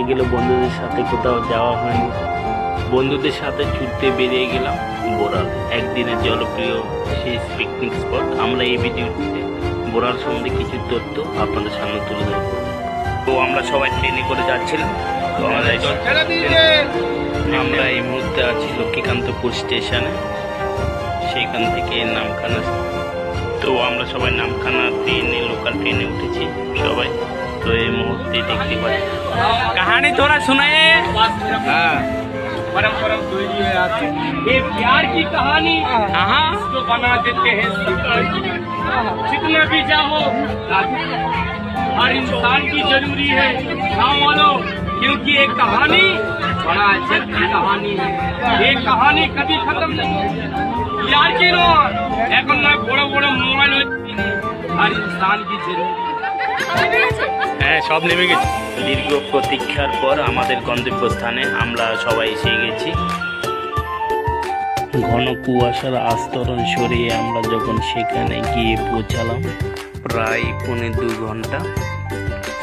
এগুলো বন্ধুদের সাথে কোথাও যাওয়া হয়নি। বন্ধুদের সাথে ছুটতে বেরিয়ে গেলাম বোরাল, একদিনের জনপ্রিয় সেই পিকনিক স্পট আমরা এই ভিডিওতে বোরাল সম্বন্ধে কিছু তথ্য আপনাদের সামনে তুলে ধরব। তো আমরা সবাই ট্রেনে করে যাচ্ছিলাম। আমরা এই মুহূর্তে আছি লক্ষ্মীকান্তপুর স্টেশনে। সেইখান থেকে নামখানা। তো আমরা সবাই নামখানা ট্রেনে লোকাল ট্রেনে উঠেছি। সবাই তো এই মুহূর্তে দেখতে পাচ্ছি কাহানি তোরা শোনায় हाँ परम परम दूरी है आपसे ये प्यार की कहानी हाँ जो बना देते हैं सब जितना भी चाहो हर इंसान की जरूरी है गाँव वालों क्योंकि एक कहानी बड़ा अजब की कहानी है ये कहानी कभी खत्म नहीं होगी। प्यार की नो এখন না বড় বড় মোবাইল हर इंसान की जरूरी হ্যাঁ সব নেমে গেছে। দীর্ঘ প্রতীক্ষার পর আমাদের গন্তব্যস্থানে আমরা সবাই এসে গেছি। ঘন কুয়াশার আস্তরণ সরিয়ে আমরা যখন সেখানে গিয়ে পৌঁছালাম, প্রায় পৌনে দু ঘণ্টা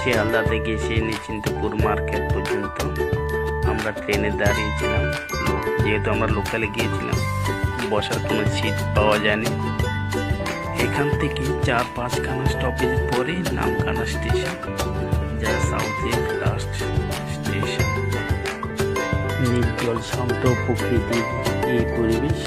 শিয়ালদা থেকে এসে নিশ্চিন্তপুর মার্কেট পর্যন্ত আমরা ট্রেনে দাঁড়িয়েছিলাম। যেহেতু আমরা লোকালে গিয়েছিলাম, বসার কোনো সিট পাওয়া যায়নি। এখান থেকে চার পাঁচখানা স্টপেজ পরে নামখানা স্টেশন যা সাউথের লাস্ট স্টেশন নির্জল শান্ত প্রকৃতির এই পরিবেশ।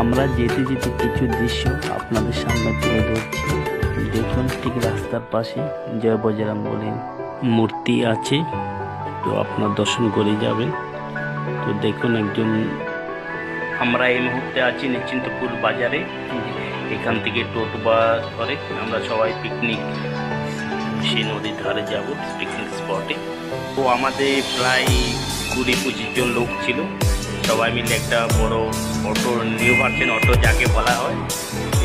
আমরা যেতে যেতে কিছু দৃশ্য আপনাদের সামনে তুলে ধরছি। দেখুন ঠিক রাস্তার পাশে জয় বজরাং বলে মূর্তি আছে। তো আপনার দর্শন করে যাবেন। তো দেখুন একজন, আমরা এই মুহূর্তে আছি নিশ্চিন্তপুর বাজারে। এখান থেকে টোটো বাস করে আমরা সবাই পিকনিক সেই নদীর ধারে যাব পিকনিক স্পটে তো আমাদের প্রায় কুড়ি পঁচিশ জন লোক ছিল সবাই মিলে একটা বড় অটো নিউ ভার্সন অটো যাকে বলা হয়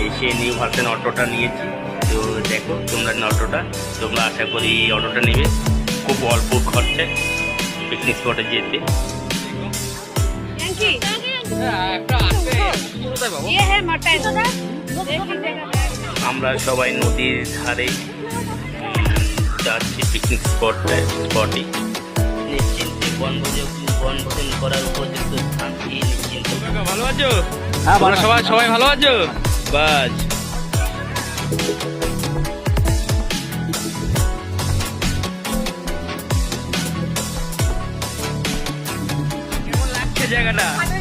এই সেই নিউ ভার্সন অটোটা নিয়েছি তো দেখো তোমরা অটোটা তোমরা আশা করি এই অটোটা নেবে খুব অল্প খরচায় পিকনিক স্পটে যেতে Yankee, ये है मटन एक ही जगह আমরা সবাই নদীর ধারে যাচ্ছি পিকনিক স্পটে স্পটে নিশ্চিন্তে বনভোজন বনভোজন করার উপযুক্ত স্থান এই নিশ্চিন্ত। ভালো আছো? তোমরা সবাই সবাই ভালো আছো? লাগছে জায়গাটা? ভালো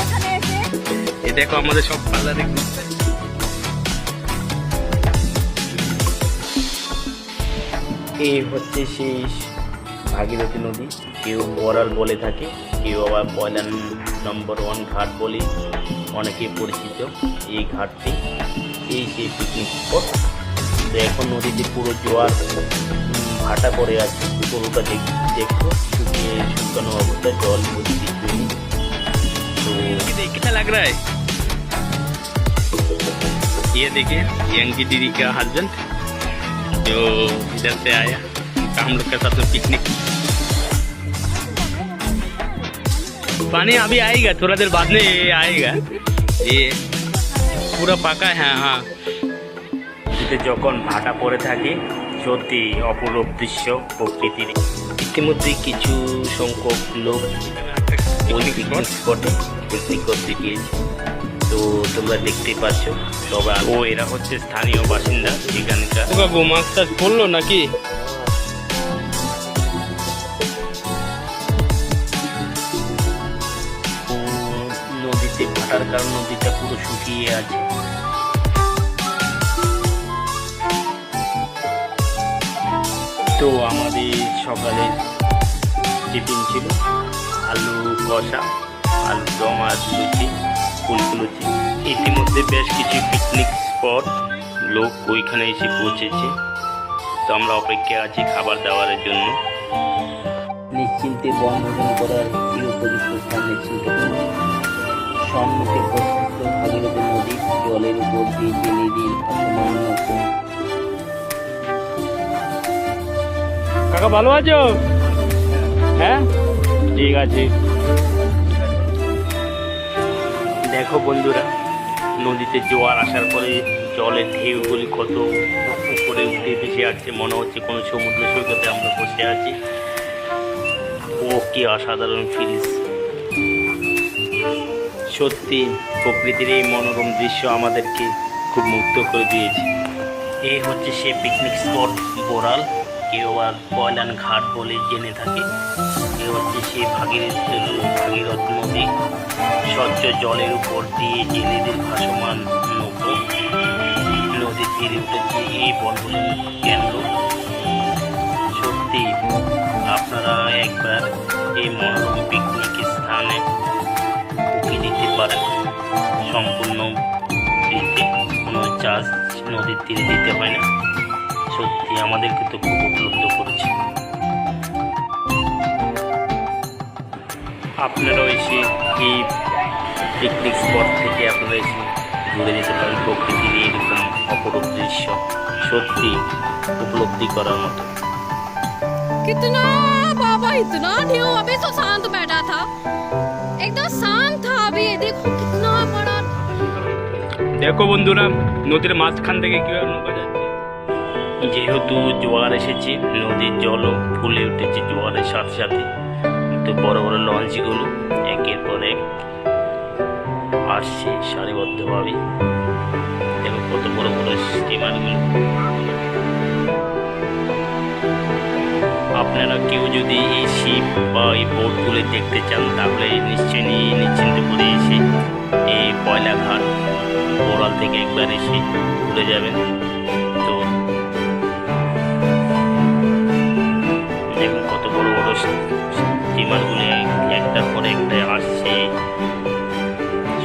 এখানে এসে। এই দেখো আমাদের সব পার্লারে এই হচ্ছে সেই ভাগীরথী নদী কেউ বরাল বলে থাকে কেউ আবার পয়লা নম্বর ওয়ান ঘাট বলে অনেকে পরিচিত এই ঘাটটি এই সেই পিকনিক স্পট তো এখন নদীতে পুরো জোয়ার উম, ভাটা পড়ে আছে পুরোটা দেখ দেখো শুকিয়ে শুকানো অবস্থায় জল বুঝি কিছুই নেই তো कितना लग रहा है ये देखिए यंगी दीदी का हस्बैंड जो इधर से आया हम लोग के साथ में पिकनिक पानी अभी आएगा थोड़ा देर बाद में ये आएगा ये पूरा पका है हाँ নদীতে যখন ভাটা পড়ে থাকে সত্যি অপরূপ দৃশ্য প্রকৃতির ইতিমধ্যে কিছু সংখ্যক লোক ওই পিকনিক স্পটে পিকনিক করতে গিয়েছে তো তোমরা দেখতেই পাচ্ছ। সবাই ও এরা হচ্ছে স্থানীয় বাসিন্দা এখানকার বাবু মাছটা পড়ল নাকি? নদীতে ভাটার কারণ নদীটা পুরো শুকিয়ে আছে। তো আমাদের সকালে টিফিন ছিল আলু কষা আলু দম আর লুচি। ফুলকু লুচি ইতিমধ্যে বেশ কিছু পিকনিক স্পট লোক ওইখানে এসে পৌঁছেছে। তো আমরা অপেক্ষায় আছি খাবার দাবারের জন্য। নিশ্চিন্তে বনভোজন করার এই উপযুক্ত স্থান নিশ্চিন্ত সম্মুখে প্রশস্ত ভাগীরথী নদী জলের উপর দিয়ে জেনে ভাসমান কাকা ভালো আছো? হ্যাঁ? ঠিক আছে। দেখো বন্ধুরা, নদীতে জোয়ার আসার পরে জলের ঢেউগুলি কত উপরে উঠে ভেসে আসছে, মনে হচ্ছে কোনো সমুদ্র সৈকতে আমরা বসে আছি। ও, কি অসাধারণ ফিরিস সত্যি, প্রকৃতির এই মনোরম দৃশ্য আমাদেরকে খুব মুক্ত করে দিয়েছে। এই হচ্ছে সে পিকনিক স্পট বোরাল কেউ আর পয়লান ঘাট বলে জেনে থাকে। এ হচ্ছে সেই ভাগীরথ ভাগীরথ নদী। স্বচ্ছ জলের উপর দিয়ে জেলেদের ভাসমান নৌকো। নদীর তীরে উঠেছে এই বনভূমি কেন্দ্র। সত্যি আপনারা একবার এই মনোরম পিকনিক স্থানে উঁকি দিতে পারেন। সম্পূর্ণ ফ্রিতে কোনো চার্জ নদীর তীরে দিতে হয় না। সত্যি আমাদেরকে তো খুব উপলব্ধ করেছে। আপনারাও এসে এই পিকনিক স্পট থেকে আপনারা এসে ঘুরে যেতে পারেন প্রকৃতির এরকম অপরূপ দৃশ্য সত্যি উপলব্ধি করার মতো कितना बाबा इतना ढेउ अभी तो शांत बैठा था एकदम शांत था अभी ये देखो कितना बड़ा দেখো বন্ধুরা নদীর মাঝখান থেকে কিভাবে নৌকা যাচ্ছে যেহেতু জোয়ার এসেছে নদীর জলও ফুলে উঠেছে জোয়ারের সাথে সাথে তো বড় বড় লঞ্চগুলো একের পর এক আসছে সারিবদ্ধভাবে দেখো কত বড় বড় স্টিমারগুলো। আপনারা কেউ যদি এই শিপ বা এই বোটগুলো দেখতে চান, তাহলে নিশ্চয়ই নিয়ে নিশ্চিন্ত করে এসে এই কয়লাঘাট বোরাল থেকে একবার এসে ঘুরে যাবেন। তো দেখুন কত বড় বড় স্টিমারগুলো একটার পর একটা আসছে।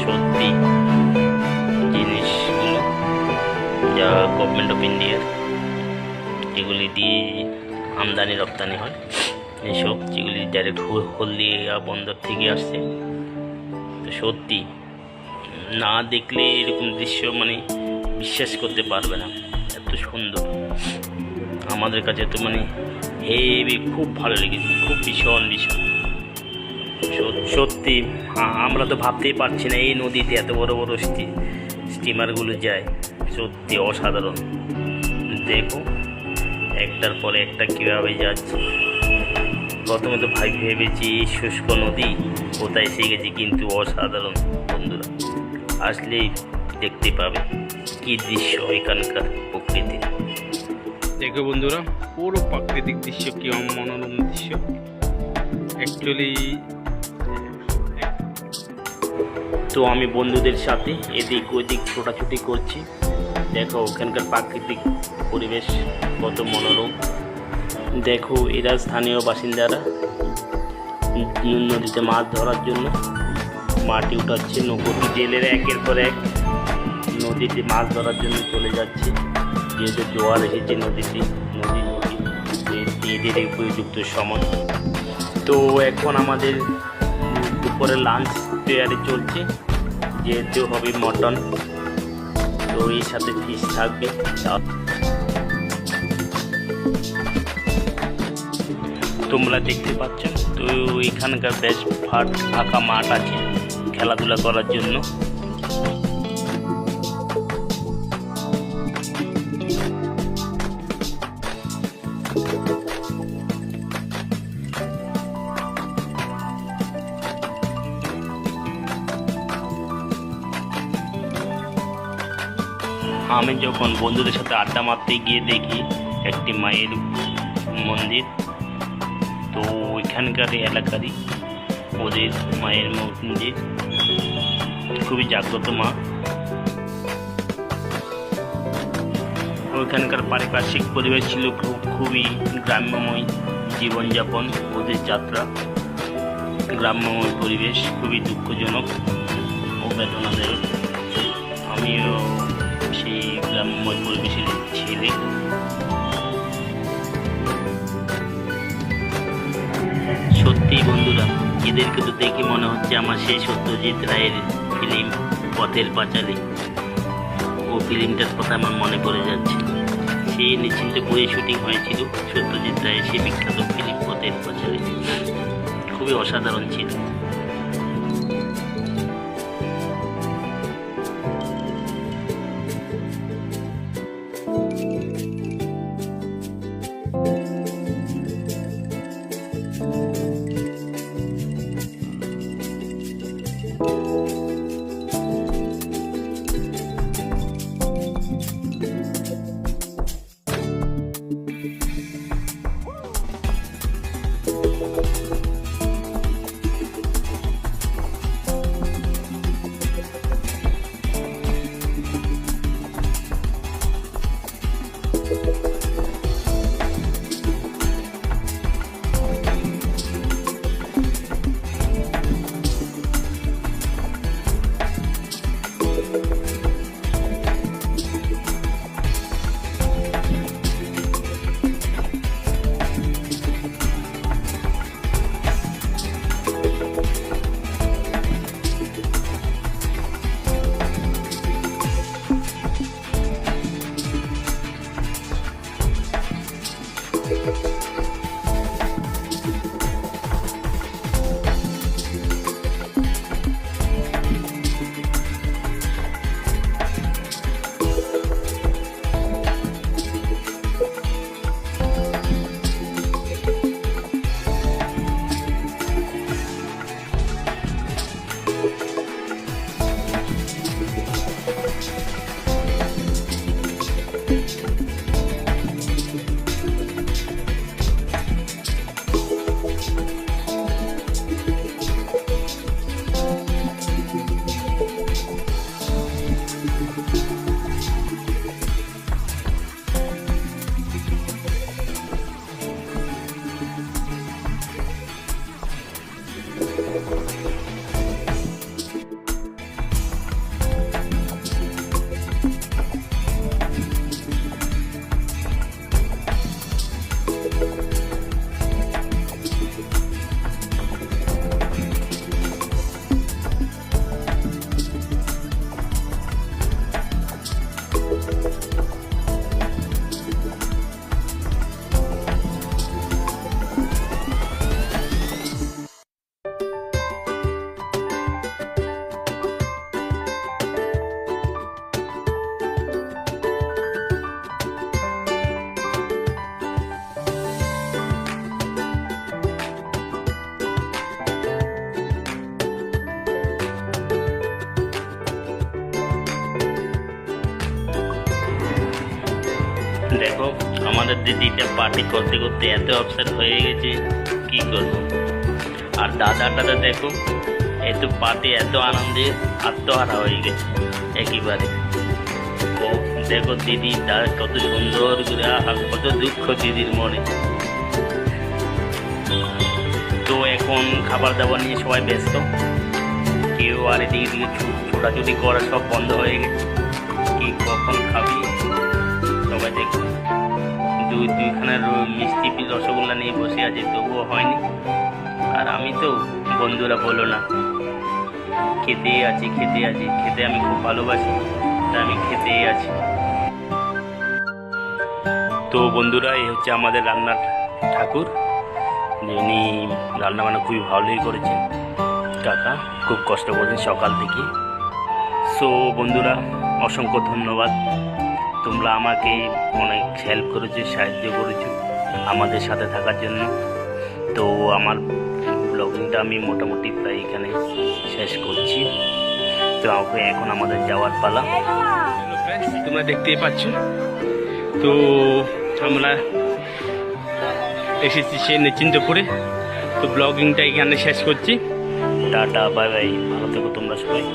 সত্যি, জিনিসগুলো যা গভর্নমেন্ট অফ ইন্ডিয়ার এগুলি দিয়ে আমদানি, রপ্তানি হয়, এসব যেগুলি ডাইরেক্ট হলদিয়া বন্দর থেকে আসছে। তো সত্যি, না দেখলে এরকম দৃশ্য মানে বিশ্বাস করতে পারবে না। এত সুন্দর। আমাদের কাছে তো মানে হেবি, খুব ভালো লেগেছে, খুব ভীষণ ভীষণ। সত্যি আমরা তো ভাবতেই পারছি না এই নদীতে এত বড় বড় স্টি- স্টিমারগুলো যায়। সত্যি অসাধারণ। দেখো, একটার পরে একটা কীভাবে যাচ্ছে। প্রথমে তো ভাই ভেবেছি শুষ্ক নদী কোথায় এসে গেছি কিন্তু অসাধারণ, বন্ধুরা। আসলেই দেখতে পাবে কি দৃশ্য এখানকার প্রকৃতির। দেখো বন্ধুরা, পুরো প্রাকৃতিক দৃশ্য কি মনোরম দৃশ্য। অ্যাকচুয়ালি তো আমি বন্ধুদের সাথে এদিক ওদিক ছোটাছুটি করছি। দেখো ওখানকার প্রাকৃতিক পরিবেশ কত মনোরম। দেখো এরা স্থানীয় বাসিন্দারা নদীতে মাছ ধরার জন্য মাটি উঠাচ্ছে নৌকোটি জেলেরা একের পর এক নদীতে মাছ ধরার জন্য চলে যাচ্ছে। যেহেতু জোয়ার এসেছে নদীতে, নদী নদী এদের উপযুক্ত সময় তো এখন আমাদের দুপুরে লাঞ্চ তৈরি চলছে, যেহেতু হবে মটন তো এর সাথে ফিশ থাকবে। তোমরা দেখতে পাচ্ছ, তো এখানকার বেশ ফাট ফাঁকা মাঠ আছে খেলাধুলা করার জন্য। আমি যখন বন্ধুদের সাথে আড্ডা মারতে গিয়ে দেখি একটি মায়ের মন্দির, তো ওইখানকার এলাকারই ওদের মায়ের মন্দির। খুবই জাগ্রত মা। ওইখানকার পারিপার্শ্বিক পরিবেশ ছিল খুব খুবই গ্রাম্যময় জীবনযাপন, ওদের যাত্রা। গ্রাম্যময় পরিবেশ খুবই দুঃখজনক ও বেদনাদায়ক। আমিও গ্রাম্যময় পরিবেশের ছেলে। সত্যি বন্ধুরা, এদেরকে তো দেখে মনে হচ্ছে আমার সেই সত্যজিৎ রায়ের ফিল্ম পথের পাঁচালী। ও ফিল্মটার কথা আমার মনে পড়ে যাচ্ছে। সেই নিশ্চিন্ত বইয়ে শুটিং হয়েছিল সত্যজিৎ রায়ের সেই বিখ্যাত ফিল্ম পথের পাঁচালী। খুবই অসাধারণ ছিল। দিদিটা পার্টি করতে করতে এত অপসেট হয়ে গেছে, কি করব? আর দাদাটাতে দেখো, এত পার্টি, এত আনন্দে আত্মহারা হয়ে গেছে, একেবারে। দেখো দিদি কত সুন্দর করে আহা কত দুঃখ দিদির মনে। তো এখন খাবার দাবার নিয়ে সবাই ব্যস্ত। কেউ আর এদিকে দিকে ছোটাছুটি করা সব বন্ধ হয়ে গেছে। কি কখন খাবি? সবাই দেখো। দুই দুইখানা র- মিষ্টি রসগোল্লা নিয়ে বসে আছে, তবুও হয়নি। আর আমি তো বন্ধুরা বলো না। খেতে আছি খেতে আছি, খেতে আমি খুব ভালোবাসি, তাই আমি খেতেই আছি। তো বন্ধুরা, এই হচ্ছে আমাদের রান্নার ঠাকুর, যিনি রান্না বান্না খুবই ভালোই করেছেন। কাকা, খুব কষ্ট করেছেন সকাল থেকে সো বন্ধুরা, অসংখ্য ধন্যবাদ। তোমরা আমাকে অনেক হেল্প করেছ সাহায্য করেছ আমাদের সাথে থাকার জন্য। তো আমার ব্লগিংটা আমি মোটামুটি প্রায় এখানে শেষ করছি। তো আমাকে এখন আমাদের যাওয়ার পালা। তোমরা দেখতেই পাচ্ছ। তো আমরা এসেছি সে নিশ্চিন্তপুরে। তো ব্লগিংটা এখানে শেষ করছি। টাটা বাই বাই ভালো থেকো তোমরা সবাই।